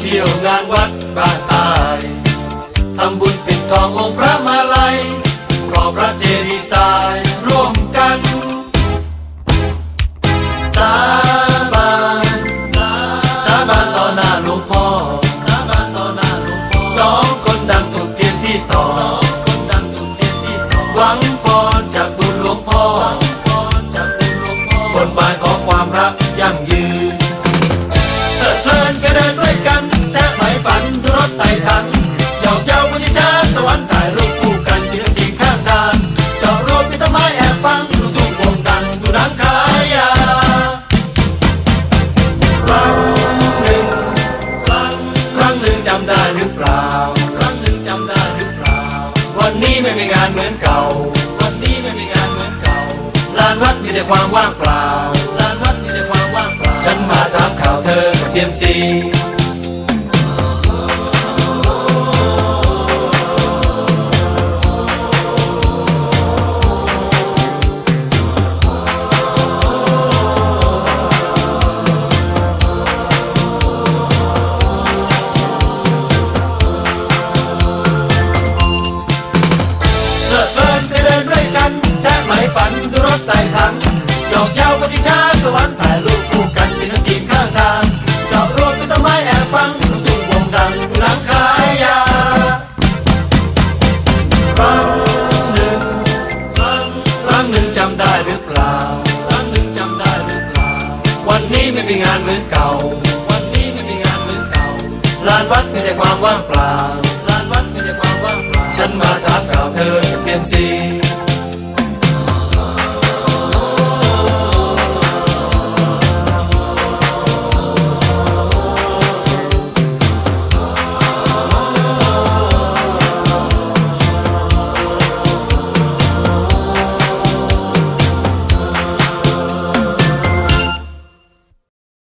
เที่ยวงานวัดบ้านตายทำบุญปิดทององค์พระมาลัยรอพระเจดีย์ทรายร่วมกัน สาบานสาบานต่อหน้าหลวงพ่อสาบานต่อหน้าหลวงพ่อสองคนดังถูกเทียนที่ต่อสองคนดังถูกเทียนที่ต่อหวังพรจากบุญหลวงพ่อหวังพรจากบุญหลวงพ่อบนบานของความรักยั่งยืน เถิดเพลินก็เดินด้วยกัน แทบไม่ฝันทุรถไต่ทันดอกเย้าวิญญาสวรรค์ถ่ายรูปคู่กันยืนทิ้งข้างทางจอดรถมีต้นไม้แอบฟังลูกทุ่งวงดังดูนังขายยาครั้งหนึ่งครั้งครั้งหนึ่งจำได้หรือเปล่า ครั้งหนึ่งจำได้หรือเปล่า วันนี้ไม่มีงานเหมือนเก่า วันนี้ไม่มีงานเหมือนเก่าลานวัดมีแต่ความว่างเปล่าา ลานวัดมีแต่ความว่างเปล่าลานวัดมีแต่ความว่างเปล่า ฉันมาถามข่าวเธอเซียมซี